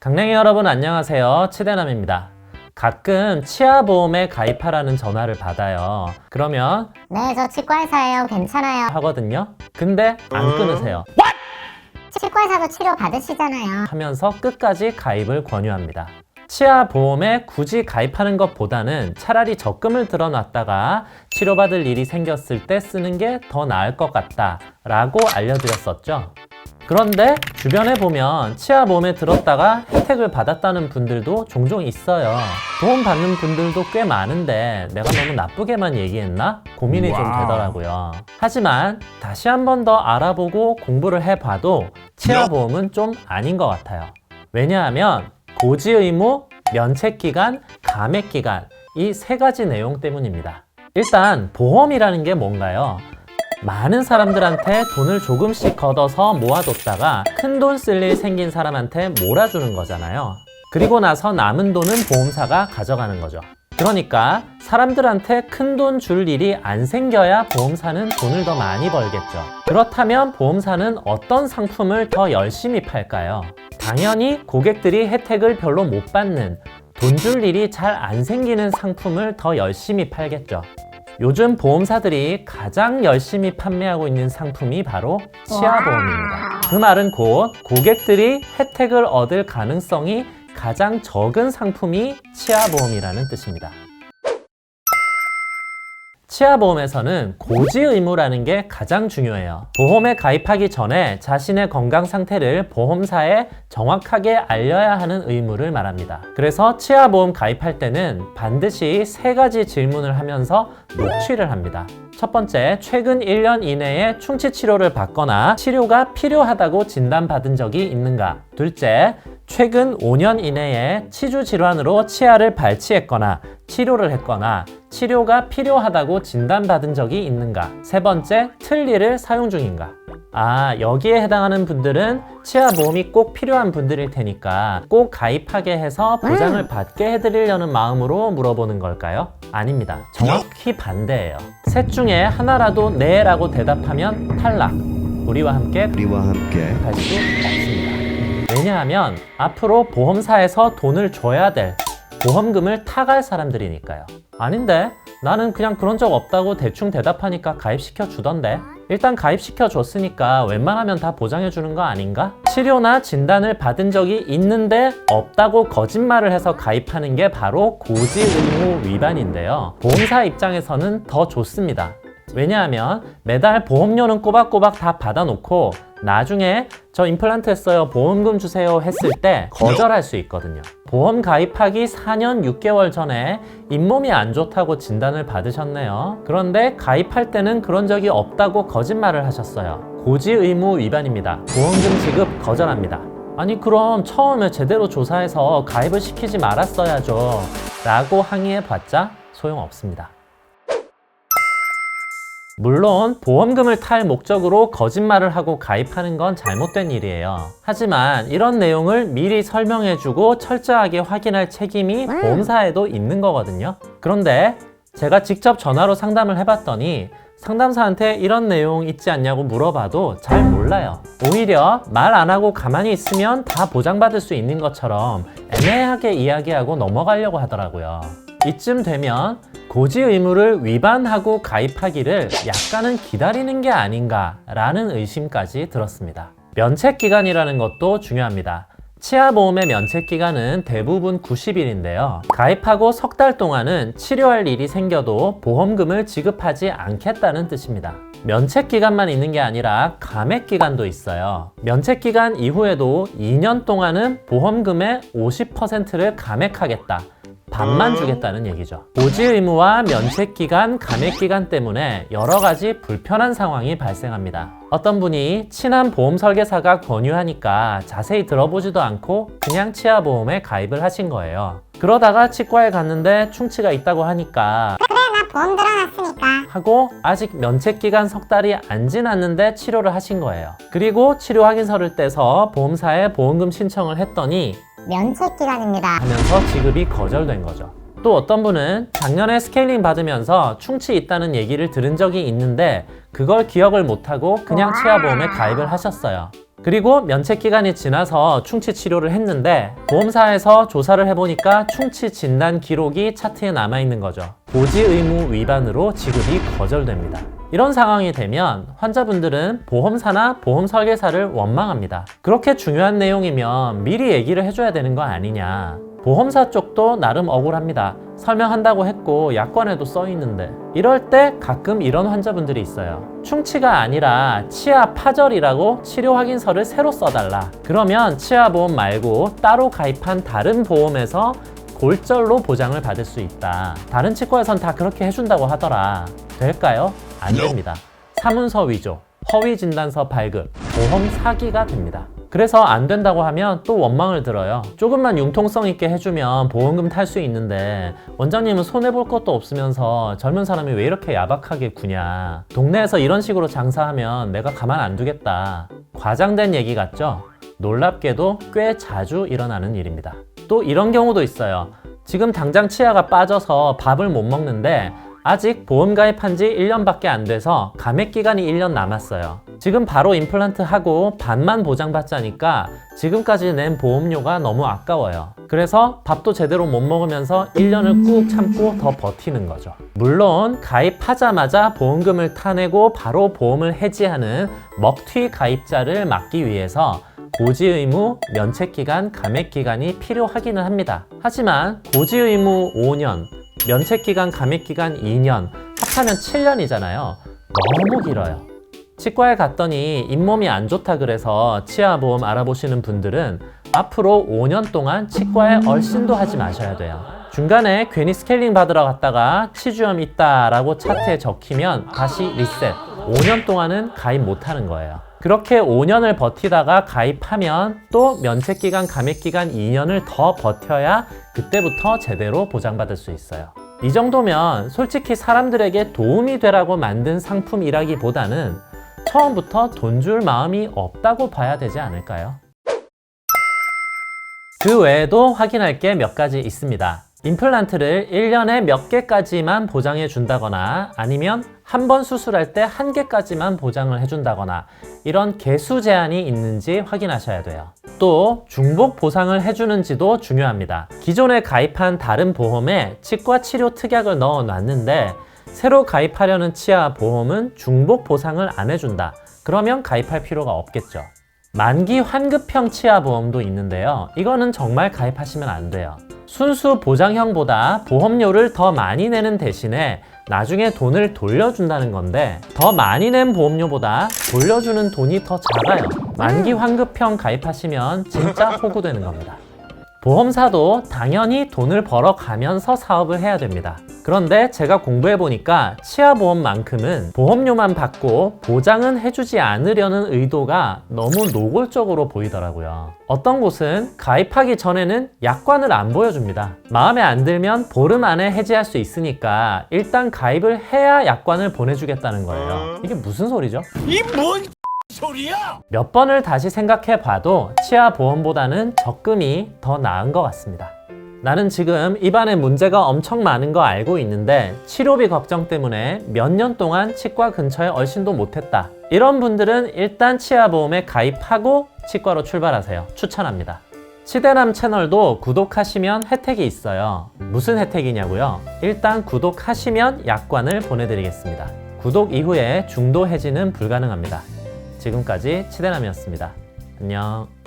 강냉이 여러분 안녕하세요. 치대남입니다. 가끔 치아보험에 가입하라는 전화를 받아요. 그러면 네, 저 치과의사예요. 괜찮아요. 하거든요. 근데 안 끊으세요. 치과의사도 치료 받으시잖아요. 하면서 끝까지 가입을 권유합니다. 치아 보험에 굳이 가입하는 것보다는 차라리 적금을 들어놨다가 치료받을 일이 생겼을 때 쓰는 게 더 나을 것 같다 라고 알려드렸었죠. 그런데 주변에 보면 치아 보험에 들었다가 혜택을 받았다는 분들도 종종 있어요. 도움 받는 분들도 꽤 많은데 내가 너무 나쁘게만 얘기했나? 고민이 좀. 되더라고요. 하지만 다시 한 번 더 알아보고 공부를 해봐도 치아 보험은 좀 아닌 것 같아요. 왜냐하면 고지 의무, 면책 기간, 감액 기간 이 세 가지 내용 때문입니다. 일단 보험이라는 게 뭔가요? 많은 사람들한테 돈을 조금씩 걷어서 모아뒀다가 큰 돈 쓸 일 생긴 사람한테 몰아주는 거잖아요. 그리고 나서 남은 돈은 보험사가 가져가는 거죠. 그러니까 사람들한테 큰 돈 줄 일이 안 생겨야 보험사는 돈을 더 많이 벌겠죠. 그렇다면 보험사는 어떤 상품을 더 열심히 팔까요? 당연히 고객들이 혜택을 별로 못 받는 돈 줄 일이 잘 안 생기는 상품을 더 열심히 팔겠죠. 요즘 보험사들이 가장 열심히 판매하고 있는 상품이 바로 치아보험입니다. 그 말은 곧 고객들이 혜택을 얻을 가능성이 가장 적은 상품이 치아보험이라는 뜻입니다. 치아보험에서는 고지 의무라는 게 가장 중요해요. 보험에 가입하기 전에 자신의 건강 상태를 보험사에 정확하게 알려야 하는 의무를 말합니다. 그래서 치아보험 가입할 때는 반드시 세 가지 질문을 하면서 녹취를 합니다. 첫 번째, 최근 1년 이내에 충치 치료를 받거나 치료가 필요하다고 진단받은 적이 있는가? 둘째, 최근 5년 이내에 치주 질환으로 치아를 발치했거나 치료를 했거나 치료가 필요하다고 진단받은 적이 있는가? 세 번째, 틀니를 사용 중인가? 아, 여기에 해당하는 분들은 치아 보험이 꼭 필요한 분들일 테니까 꼭 가입하게 해서 보장을 받게 해드리려는 마음으로 물어보는 걸까요? 아닙니다. 정확히 반대예요. 셋 중에 하나라도 네라고 대답하면 탈락. 우리와 함께 우리와 함께 갈수 없습니다. 왜냐하면 앞으로 보험사에서 돈을 줘야 될 보험금을 타갈 사람들이니까요. 아닌데 나는 그냥 그런 적 없다고 대충 대답하니까 가입시켜 주던데. 일단 가입시켜 줬으니까 웬만하면 다 보장해 주는 거 아닌가? 치료나 진단을 받은 적이 있는데 없다고 거짓말을 해서 가입하는 게 바로 고지 의무 위반인데요. 보험사 입장에서는 더 좋습니다. 왜냐하면 매달 보험료는 꼬박꼬박 다 받아놓고 나중에 저 임플란트 했어요 보험금 주세요 했을 때 거절할 수 있거든요. 보험 가입하기 4년 6개월 전에 잇몸이 안 좋다고 진단을 받으셨네요. 그런데 가입할 때는 그런 적이 없다고 거짓말을 하셨어요. 고지 의무 위반입니다. 보험금 지급 거절합니다. 아니 그럼 처음에 제대로 조사해서 가입을 시키지 말았어야죠. 라고 항의해 봤자 소용없습니다 물론 보험금을 탈 목적으로 거짓말을 하고 가입하는 건 잘못된 일이에요. 하지만 이런 내용을 미리 설명해주고 철저하게 확인할 책임이 보험사에도 있는 거거든요. 그런데 제가 직접 전화로 상담을 해봤더니 상담사한테 이런 내용 있지 않냐고 물어봐도 잘 몰라요. 오히려 말 안 하고 가만히 있으면 다 보장받을 수 있는 것처럼 애매하게 이야기하고 넘어가려고 하더라고요. 이쯤 되면 고지 의무를 위반하고 가입하기를 약간은 기다리는 게 아닌가라는 의심까지 들었습니다. 면책 기간이라는 것도 중요합니다. 치아보험의 면책 기간은 대부분 90일인데요. 가입하고 석 달 동안은 치료할 일이 생겨도 보험금을 지급하지 않겠다는 뜻입니다. 면책 기간만 있는 게 아니라 감액 기간도 있어요. 면책 기간 이후에도 2년 동안은 보험금의 50%를 감액하겠다. 반만 주겠다는 얘기죠. 고지 의무와 면책 기간, 감액 기간 때문에 여러 가지 불편한 상황이 발생합니다. 어떤 분이 친한 보험 설계사가 권유하니까 자세히 들어보지도 않고 그냥 치아 보험에 가입을 하신 거예요. 그러다가 치과에 갔는데 충치가 있다고 하니까 그래, 나 보험 들어놨으니까. 하고 아직 면책 기간 석 달이 안 지났는데 치료를 하신 거예요. 그리고 치료 확인서를 떼서 보험사에 보험금 신청을 했더니 면책 기간입니다. 하면서 지급이 거절된 거죠. 또 어떤 분은 작년에 스케일링 받으면서 충치 있다는 얘기를 들은 적이 있는데 그걸 기억을 못하고 그냥 치아보험에 가입을 하셨어요. 그리고 면책 기간이 지나서 충치 치료를 했는데 보험사에서 조사를 해보니까 충치 진단 기록이 차트에 남아 있는 거죠. 고지 의무 위반으로 지급이 거절됩니다. 이런 상황이 되면 환자분들은 보험사나 보험 설계사를 원망합니다. 그렇게 중요한 내용이면 미리 얘기를 해줘야 되는 거 아니냐. 보험사 쪽도 나름 억울합니다. 설명한다고 했고 약관에도 써 있는데 이럴 때 가끔 이런 환자분들이 있어요. 충치가 아니라 치아 파절이라고 치료 확인서를 새로 써달라. 그러면 치아 보험 말고 따로 가입한 다른 보험에서 골절로 보장을 받을 수 있다. 다른 치과에선 다 그렇게 해준다고 하더라. 될까요? 안 됩니다. 사문서 위조, 허위 진단서 발급, 보험 사기가 됩니다. 그래서 안 된다고 하면 또 원망을 들어요. 조금만 융통성 있게 해주면 보험금 탈 수 있는데 원장님은 손해볼 것도 없으면서 젊은 사람이 왜 이렇게 야박하게 구냐. 동네에서 이런 식으로 장사하면 내가 가만 안 두겠다. 과장된 얘기 같죠? 놀랍게도 꽤 자주 일어나는 일입니다. 또 이런 경우도 있어요. 지금 당장 치아가 빠져서 밥을 못 먹는데 아직 보험 가입한 지 1년밖에 안 돼서 감액 기간이 1년 남았어요. 지금 바로 임플란트 하고 반만 보장받자니까 지금까지 낸 보험료가 너무 아까워요. 그래서 밥도 제대로 못 먹으면서 1년을 꾹 참고 더 버티는 거죠. 물론 가입하자마자 보험금을 타내고 바로 보험을 해지하는 먹튀 가입자를 막기 위해서 고지 의무, 면책 기간, 감액 기간이 필요하기는 합니다. 하지만 고지 의무 5년, 면책 기간, 감액 기간 2년, 합하면 7년이잖아요. 너무 길어요. 치과에 갔더니 잇몸이 안 좋다 그래서 치아 보험 알아보시는 분들은 앞으로 5년 동안 치과에 얼씬도 하지 마셔야 돼요. 중간에 괜히 스케일링 받으러 갔다가 치주염 있다라고 차트에 적히면 다시 리셋. 5년 동안은 가입 못 하는 거예요. 그렇게 5년을 버티다가 가입하면 또 면책기간, 감액기간 2년을 더 버텨야 그때부터 제대로 보장받을 수 있어요. 이 정도면 솔직히 사람들에게 도움이 되라고 만든 상품이라기보다는 처음부터 돈 줄 마음이 없다고 봐야 되지 않을까요? 그 외에도 확인할 게 몇 가지 있습니다. 임플란트를 1년에 몇 개까지만 보장해 준다거나 아니면 한 번 수술할 때 한 개까지만 보장을 해 준다거나 이런 개수 제한이 있는지 확인하셔야 돼요. 또 중복 보상을 해주는지도 중요합니다. 기존에 가입한 다른 보험에 치과 치료 특약을 넣어 놨는데 새로 가입하려는 치아 보험은 중복 보상을 안 해준다. 그러면 가입할 필요가 없겠죠. 만기 환급형 치아 보험도 있는데요. 이거는 정말 가입하시면 안 돼요. 순수 보장형보다 보험료를 더 많이 내는 대신에 나중에 돈을 돌려준다는 건데 더 많이 낸 보험료보다 돌려주는 돈이 더 작아요. 만기 환급형 가입하시면 진짜 호구되는 겁니다. 보험사도 당연히 돈을 벌어가면서 사업을 해야 됩니다. 그런데 제가 공부해보니까 치아보험만큼은 보험료만 받고 보장은 해주지 않으려는 의도가 너무 노골적으로 보이더라고요. 어떤 곳은 가입하기 전에는 약관을 안 보여줍니다. 마음에 안 들면 보름 안에 해지할 수 있으니까 일단 가입을 해야 약관을 보내주겠다는 거예요. 이게 무슨 소리죠? 이뭔 소리야? 몇 번을 다시 생각해 봐도 치아 보험보다는 적금이 더 나은 것 같습니다. 나는 지금 입안에 문제가 엄청 많은 거 알고 있는데 치료비 걱정 때문에 몇 년 동안 치과 근처에 얼씬도 못했다. 이런 분들은 일단 치아 보험에 가입하고 치과로 출발하세요. 추천합니다. 치대남 채널도 구독하시면 혜택이 있어요. 무슨 혜택이냐고요? 일단 구독하시면 약관을 보내드리겠습니다. 구독 이후에 중도 해지는 불가능합니다. 지금까지 치대남이었습니다. 안녕.